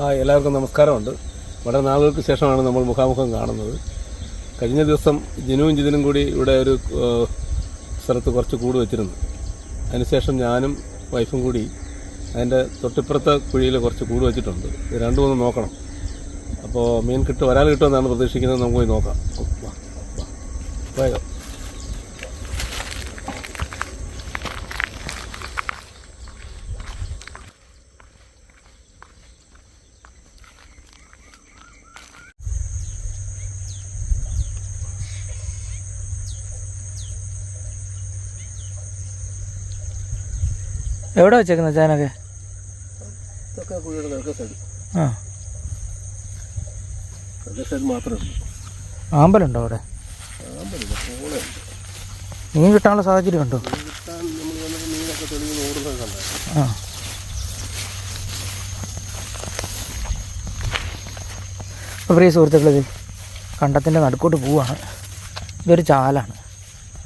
എല്ലാവർക്കും നമസ്കാരമുണ്ട്. വളരെ നാളുകൾക്ക് ശേഷമാണ് നമ്മൾ മുഖാമുഖം കാണുന്നത്. കഴിഞ്ഞ ദിവസം ജിനുവും ജിതിനും കൂടി ഇവിടെ ഒരു സ്ഥലത്ത് കുറച്ച് കൂട് വെച്ചിരുന്നു. അതിനുശേഷം ഞാനും വൈഫും കൂടി അതിന്റെ തൊട്ടിപ്പുറത്തെ കുഴിയിൽ കുറച്ച് കൂട് വെച്ചിട്ടുണ്ട്. ഇത് രണ്ടും നോക്കണം. അപ്പോൾ മീൻ കിട്ടും വരാൽ കിട്ടുമെന്നാണ് പ്രതീക്ഷിക്കുന്നത്. നമുക്ക് പോയി നോക്കാം. വേഗം എവിടെ വെച്ചേക്കുന്ന ചാനൊക്കെ ആ. ആമ്പലുണ്ടോ അവിടെ? മീൻ കിട്ടാനുള്ള സാഹചര്യം ഉണ്ടോ? ആ. അപ്പോൾ പ്രിയ സുഹൃത്തുക്കളിത് കണ്ടത്തിന്റെ നടുക്കോട്ട് പോവാണ്. ഇതൊരു ചാലാണ്.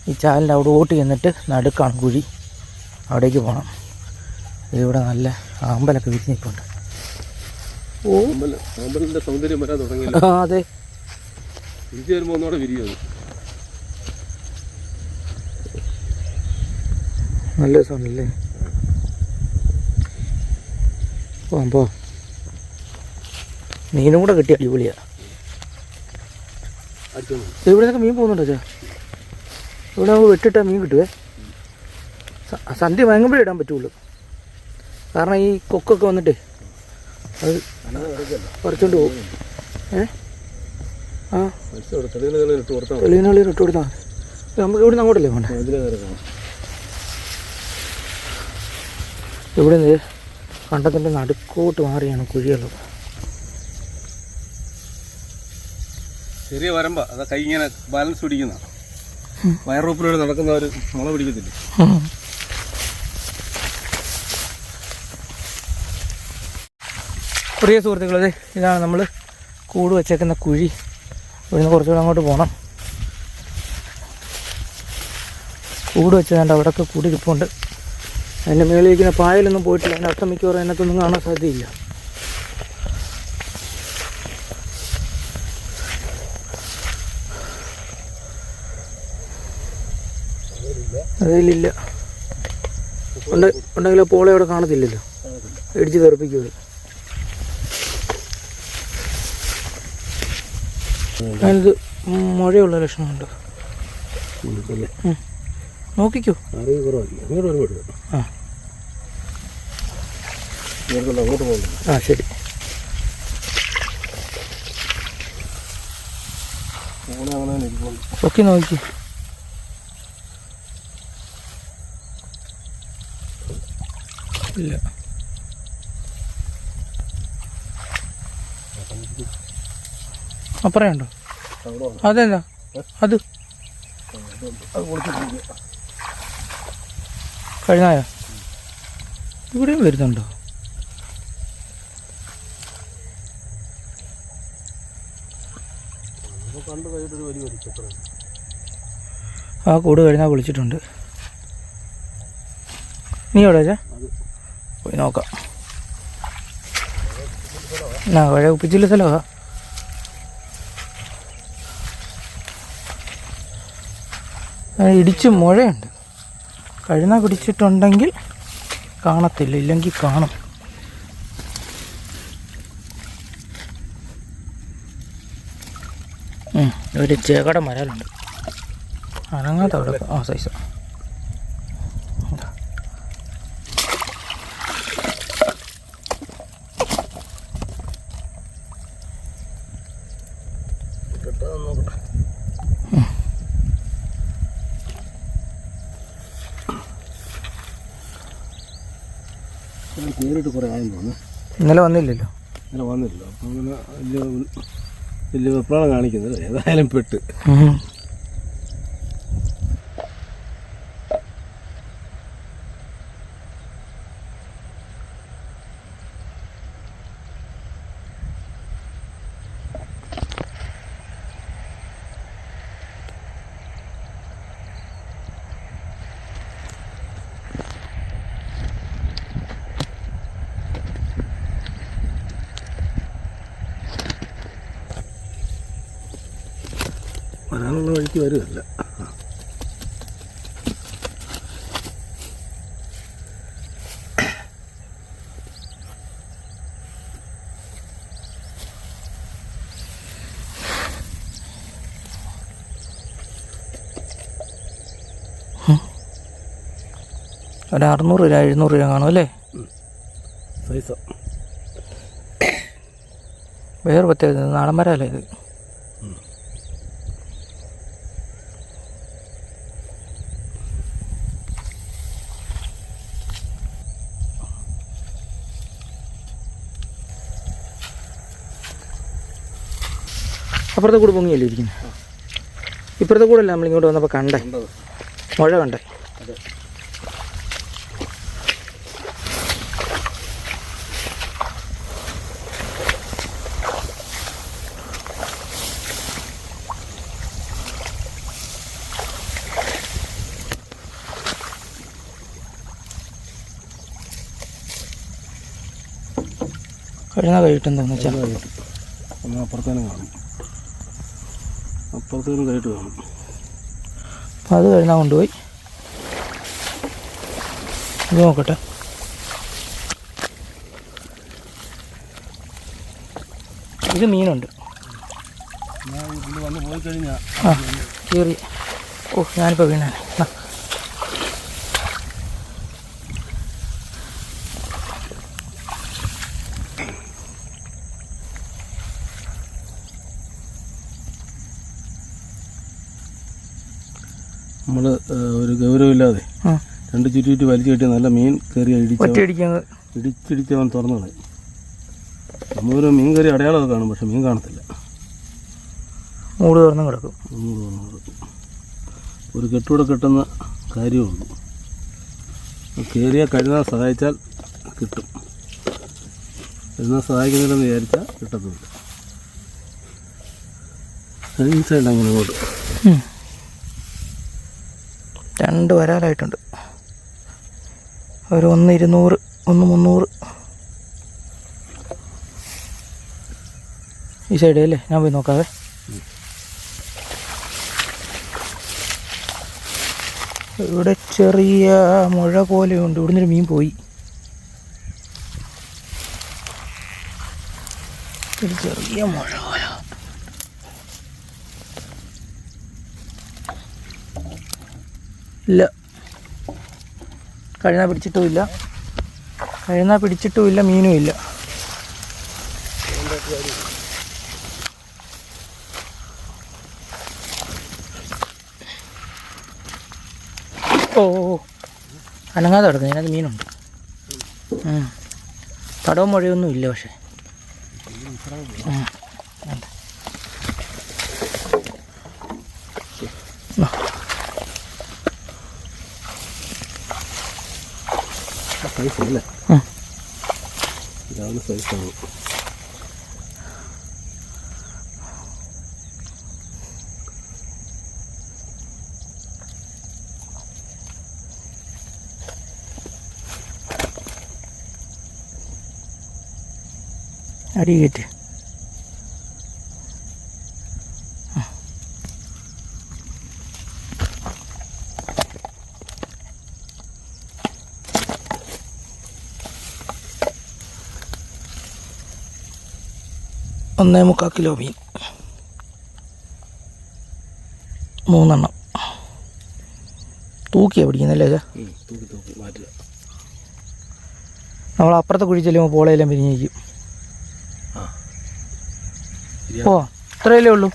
ഈ ചാലിന്റെ അവിടെ ഓട്ട് ചെന്നിട്ട് നടുക്കാണ് കുഴി. അവിടേക്ക് പോകണം ഇവിടെ നല്ല ആമ്പലൊക്കെ വിരിഞ്ഞ് നിൽക്കുന്നുണ്ട് ഓ സൗന്ദര്യം വരാൻ തുടങ്ങിയില്ല? ആ അതെ. തിരിച്ചു വരുമ്പോൾ ഒന്നുകൂടെ വിരിയത് നല്ല രസമുണ്ടല്ലേ പോവാം പോ. മീനും കൂടെ കിട്ടിയ അടിപൊളിയാ. ഇവിടെ നിന്നൊക്കെ മീൻ പോകുന്നുണ്ടോ ചാ ഇവിടെ നമുക്ക് വെട്ടിട്ടാൽ മീൻ കിട്ടുവേ. സന്ധ്യ വാങ്ങുമ്പോഴേ ഇടാൻ പറ്റുള്ളൂ. കാരണം ഈ കൊക്കൊക്കെ വന്നിട്ട് അത് പറിച്ചോണ്ട് പോകും ഏ? ആ. ഇട്ട് കൊടുത്താൽ നമുക്ക് ഇവിടെ നിന്ന് അങ്ങോട്ടല്ലേ പോകണ്ടേ ഇവിടെ നിന്ന് കണ്ടത്തിന്റെ നടുക്കോട്ട് മാറിയാണ് കുഴിയുള്ളത് ചെറിയ വരമ്പ. അതാ കൈ ഇങ്ങനെ ബാലൻസ് പിടിക്കുന്ന. വയറൂപ്പിലൂടെ നടക്കുന്നവർ മുള പിടിക്കത്തില്ല? പ്രിയ സുഹൃത്തുക്കളെ ഇതാണ് നമ്മൾ കൂട് വെച്ചേക്കുന്ന കുഴി. ഇവിടുന്ന് കുറച്ചുകൂടെ അങ്ങോട്ട് പോകണം കൂട് വെച്ചതുകൊണ്ട് അവിടെയൊക്കെ കൂടി ഇരിപ്പുണ്ട് അതിന്റെ മേളിൽ ഇരിക്കുന്ന പായലൊന്നും പോയിട്ടില്ല. അതിന്റെ അർത്ഥം മിക്കവാറും അതിനകത്തൊന്നും കാണാൻ സാധ്യതയില്ല. അതിലില്ല. ഉണ്ട് ഉണ്ടെങ്കിൽ പോളെ അവിടെ കാണത്തില്ലല്ലോ. ഇടിച്ച് തെറിപ്പിക്കും അതിനത് മഴയുള്ള ലക്ഷണമുണ്ട്. നോക്കിക്കോ. ആ. ആ ശരി. ഒക്കെ നോക്കി. ഇല്ല. അപ്പറയുണ്ടോ. അതെന്താ? അത്. കഴിഞ്ഞായ? ഇവിടെയും വരുന്നുണ്ടോ? ആ കൂട് കഴിഞ്ഞാൽ വിളിച്ചിട്ടുണ്ട്. നീ എവിടെ വെച്ചാ? പോയി നോക്കാം. ആ പഴയ ഉപ്പിച്ചില്ല സ്ഥലമാ. ഇടിച്ച് മുഴയുണ്ട്. കഴുന്ന പിടിച്ചിട്ടുണ്ടെങ്കിൽ കാണത്തില്ല. ഇല്ലെങ്കിൽ കാണും. ഒരു ചേകട മരാലുണ്ട് അനങ്ങാത്ത അവിടെ. ആ സൈസ് കിട്ടാൻ നോക്കട്ടെ ഞാൻ കയറിയിട്ട് കുറേ ആയെന്ന് തോന്നുന്നു ഇന്നലെ വന്നില്ലല്ലോ? ഇന്നലെ വന്നില്ലല്ലോ അപ്പം അങ്ങനെ വലിയ വലിയ വെപ്രാളം കാണിക്കുന്നത് ഏതായാലും പെട്ട്. വരാനുള്ള വഴിക്ക് വരുമല്ല ഒരു അറുന്നൂറ് രൂപ എഴുന്നൂറ് രൂപ കാണും അല്ലേ? സൈസ. വേറെ പ്രത്യേകത നാടൻ മരമല്ലേ ഇത്? അപ്പുറത്തെ കൂടെ പൊങ്ങിയല്ലേ ഇരിക്കുന്നത് ഇപ്പുറത്തെ കൂടെ അല്ല നമ്മളിങ്ങോട്ട് വന്നപ്പോൾ കണ്ടേ? മഴ കണ്ടേ? അതെ കഴിഞ്ഞാൽ വെച്ചാൽ അപ്പുറത്തേനും കാണും. അപ്പുറത്തേനും കഴിയിട്ട് വേണം. അപ്പം അത് കഴിഞ്ഞാൽ കൊണ്ടുപോയി. ഇത് നോക്കട്ടെ. ഇത് മീനുണ്ട്. വന്ന് പോയി കഴിഞ്ഞാൽ ആ കീറി. ഓ ഞാനിപ്പോൾ വീണേ നമ്മൾ ഒരു ഗൗരവമില്ലാതെ ആ രണ്ട് ചുറ്റി വലിച്ചു കെട്ടി നല്ല മീൻ കയറി ഇടിച്ച ഇടിച്ചിടിച്ച് ഇടിച്ചിടിച്ചവൻ തുറന്നു കളയും നമ്മളൊരു മീൻ കയറി അടയാളമൊക്കെ കാണും പക്ഷെ മീൻ കാണത്തില്ല. മൂട് തുറന്ന് കിടക്കും. ഒന്ന് കിടക്കും. ഒരു കെട്ടൂടെ കെട്ടുന്ന കാര്യമുള്ളൂ കയറിയ കഴുകാൻ സഹായിച്ചാൽ കിട്ടും. കഴുകാൻ സഹായിക്കുന്നില്ലെന്ന് വിചാരിച്ചാൽ കിട്ടത്തില്ല. ഈ സൈഡ് അങ്ങനെ ഇങ്ങോട്ട്. രണ്ട് വരാലായിട്ടുണ്ട്. ഒരു ഒന്ന് ഇരുന്നൂറ് ഒന്ന് മുന്നൂറ്. ഈ സൈഡ് അല്ലേ? ഞാൻ പോയി നോക്കാവേ. ഇവിടെ ചെറിയ മുഴ പോലെയുണ്ട് ഇവിടുന്ന് ഒരു മീൻ പോയി. ഒരു ചെറിയ മുഴ പോലെ ഇല്ല. കഴുന്ന പിടിച്ചിട്ടുമില്ല. കഴുന്ന പിടിച്ചിട്ടുമില്ല ഇല്ല ഓ. അനങ്ങാതെ കിടക്കുന്നു. ഇതിനകത്ത് മീനുണ്ട്. തടവും മഴയൊന്നും ഇല്ല പക്ഷേ ഉം. ഉണ്ട്. സൈസ് അല്ലേ ഉം. ഇതാണ് സൈസാണ് അടി കയറ്റ് ഒന്നേ മുക്കാൽ കിലോ മീൻ. മൂന്നെണ്ണം. തൂക്കിയാണ് പിടിക്കുന്നല്ലേ നമ്മൾ അപ്പുറത്തെ കുഴി ചെല്ലുമ്പോൾ പോളയെല്ലാം പിരിഞ്ഞിരിക്കും. ഓ ഇത്രയല്ലേ ഉള്ളൂ.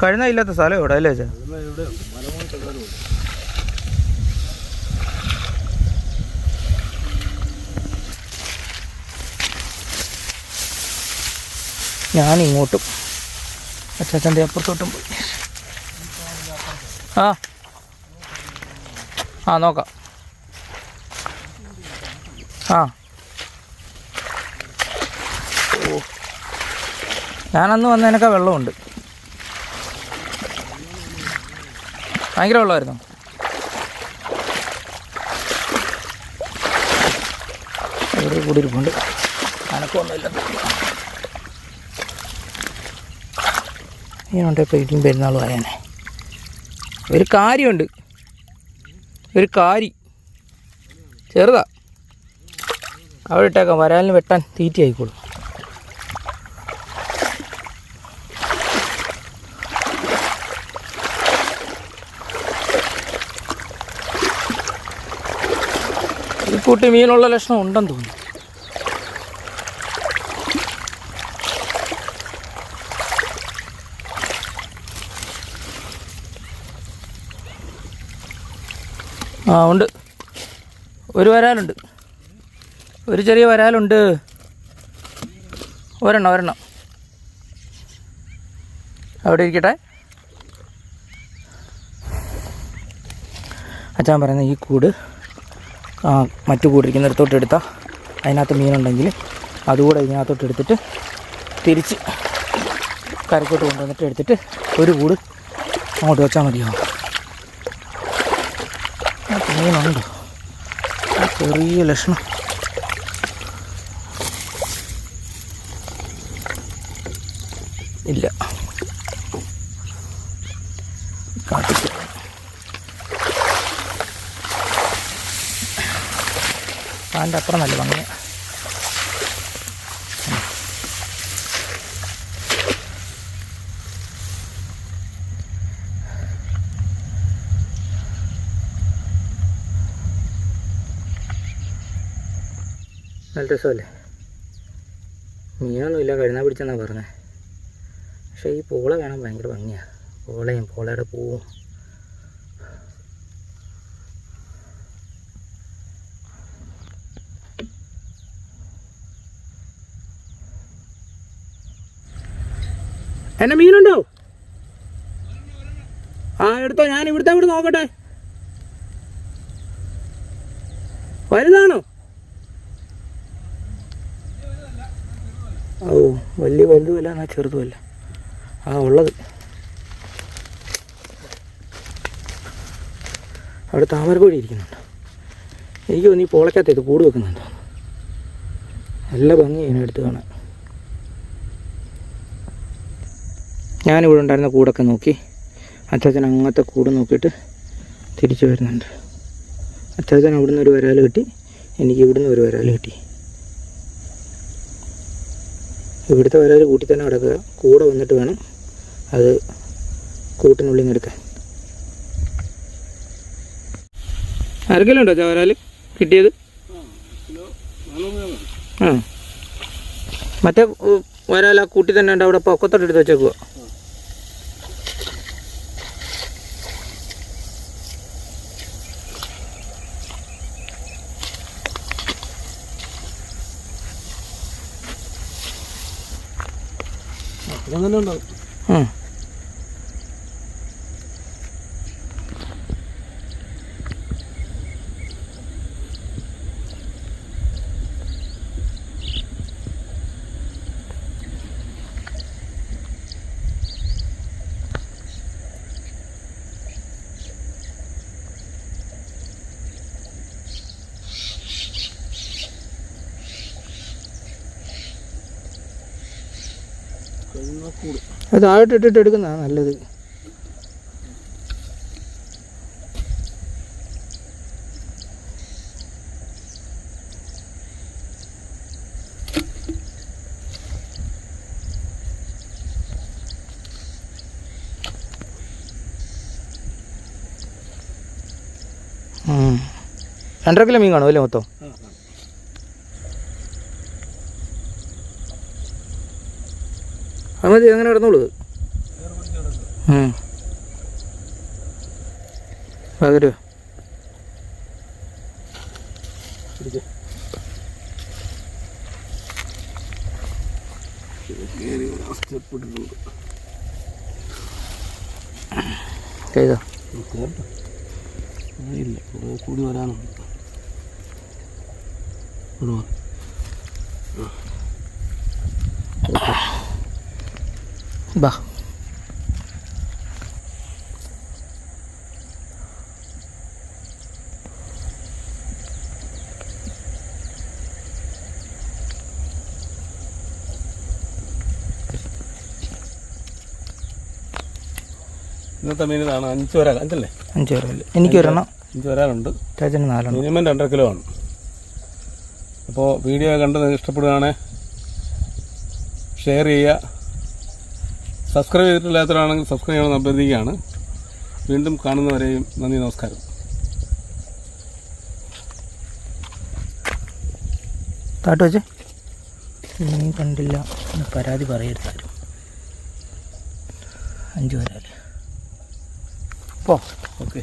കഴുന്ന ഇല്ലാത്ത സ്ഥലം അല്ലേ ഇവിടെ കിടന്നുണ്ട് ഞാൻ ഇങ്ങോട്ടും അച്ചാച്ചന്റെ അപ്പുറത്തോട്ടും പോയി. ആ. ആ നോക്കാം. ആ. ഓ. ഞാനന്ന് വന്നതിനൊക്കെ വെള്ളമുണ്ട്. ഭയങ്കര വെള്ളമായിരുന്നു ഇവിടെ കൂടി ഇരിപ്പുണ്ട്. അനക്കൊന്നുമില്ല ഇങ്ങനെയുണ്ട് പേടിയും പെരുന്നാളും ആയാനെ. ഒരു കാര്യമുണ്ട്. ഒരു കാരി. ചെറുതാ. അവിടെ ഇട്ടേക്കാം. വരാലിന് വെട്ടാൻ തീറ്റി ആയിക്കോളും കൂട്ടി മീനുള്ള ലക്ഷണം ഉണ്ടെന്ന് തോന്നുന്നു. ആ ഉണ്ട്. ഒരു വരാലുണ്ട്. ഒരു ചെറിയ വരാലുണ്ട്. ഒരെണ്ണം ഒരെണ്ണം. അവിടെ ഇരിക്കട്ടെ. അച്ഛൻ പറയുന്നത് ഈ കൂട് മറ്റു കൂടിരിക്കുന്നിടത്തോട്ട് എടുത്താൽ അതിനകത്ത് മീനുണ്ടെങ്കിൽ അതുകൂടെ ഇതിനകത്തോട്ട് എടുത്തിട്ട് തിരിച്ച് കരക്കോട്ട് കൊണ്ടുവന്നിട്ട് എടുത്തിട്ട് ഒരു കൂട് അങ്ങോട്ട് വെച്ചാൽ മതിയാവും മീനുണ്ട്. ചെറിയ ലക്ഷണം. ഇല്ല. അതിന്റെ അത്ര നല്ല ഭംഗി. നല്ല രസമല്ലേ? മീനൊന്നുമില്ല കഴുന്ന പിടിച്ചെന്നാണ് പറഞ്ഞത് പക്ഷേ ഈ പോള കാണാൻ ഭയങ്കര ഭംഗിയാണ് പോളയും പോളയുടെ പൂവും. എന്നെ മീനുണ്ടോ? ആ എടുത്തോ ഞാൻ ഇവിടുത്തെ ഇവിടെ നോക്കട്ടെ. വലുതാണോ? ഓ വലിയ വലുതുമല്ല എന്നാ ചെറുതുമല്ല. ആ ഉള്ളത്. അവിടെ താമരക്കോഴി ഇരിക്കുന്നുണ്ട്. എനിക്ക് തോന്നി പോളക്കകത്ത് ഇത് കൂട് വെക്കുന്നുണ്ടോ? നല്ല ഭംഗി ഇതിനെ എടുത്ത് കാണാൻ. ഞാനിവിടെ ഉണ്ടായിരുന്ന കൂടൊക്കെ നോക്കി. അച്ചാച്ചൻ അങ്ങനത്തെ കൂട് നോക്കിയിട്ട് തിരിച്ചു വരുന്നുണ്ട്. അച്ചാച്ചൻ അവിടുന്ന് ഒരു വരാൽ കിട്ടി. എനിക്ക് ഇവിടുന്ന് ഒരു വരാൽ കിട്ടി. ഇവിടുത്തെ വരാൽ കൂട്ടി തന്നെ കിടക്കുക. കൂടെ വന്നിട്ട് വേണം അത് കൂട്ടിനുള്ളിൽ നിന്ന് എടുക്കാൻ. ആർക്കെങ്കിലും ഉണ്ടോ വരാൽ കിട്ടിയത്? ആ. മറ്റേ വരാൽ ആ കൂട്ടി തന്നെ ഉണ്ട്. അവിടെ പൊക്കത്തോട്ട് എടുത്ത് വെച്ചേക്കുക തന്നെ ഉണ്ടാവും അത് താഴോട്ട് ഇട്ടിട്ട് എടുക്കുന്നതാണ് നല്ലത്. രണ്ടര കിലോ മീൻ കാണും അല്ലേ മൊത്തം ആ ആ അത് മതി അങ്ങനെ കിടന്നോളൂ. പകരോ? ചെയ്തോ ഇല്ല കൂടി വരാനുണ്ട് ഇവിടെ വാ. ആ. ബാ ഇന്നത്തെ മീൻ ഇതാണ് അഞ്ച് വരാൽ അഞ്ചല്ലേ? അഞ്ച് പേരല്ലേ എനിക്ക് ഒരെണ്ണം. അഞ്ച് വരാലുണ്ട് ചേച്ചന് നാലെണ്ണം മിനിമം രണ്ടര കിലോ ആണ്. അപ്പോൾ വീഡിയോ കണ്ട് നിങ്ങൾക്ക് ഇഷ്ടപ്പെടുകയാണെങ്കിൽ ഷെയർ ചെയ്യുക. സബ്സ്ക്രൈബ് ചെയ്തിട്ടില്ലാത്തവരാണെങ്കിൽ സബ്സ്ക്രൈബ് ചെയ്യണമെന്ന് അഭ്യർത്ഥിക്കുകയാണ്. വീണ്ടും കാണുന്നവരെയും നന്ദി നമസ്കാരം. താട്ട് വെച്ചേ. നീ കണ്ടില്ല. പരാതി പറയരുതാരും അഞ്ച് പേരല്ലേ പോ. ഓക്കെ.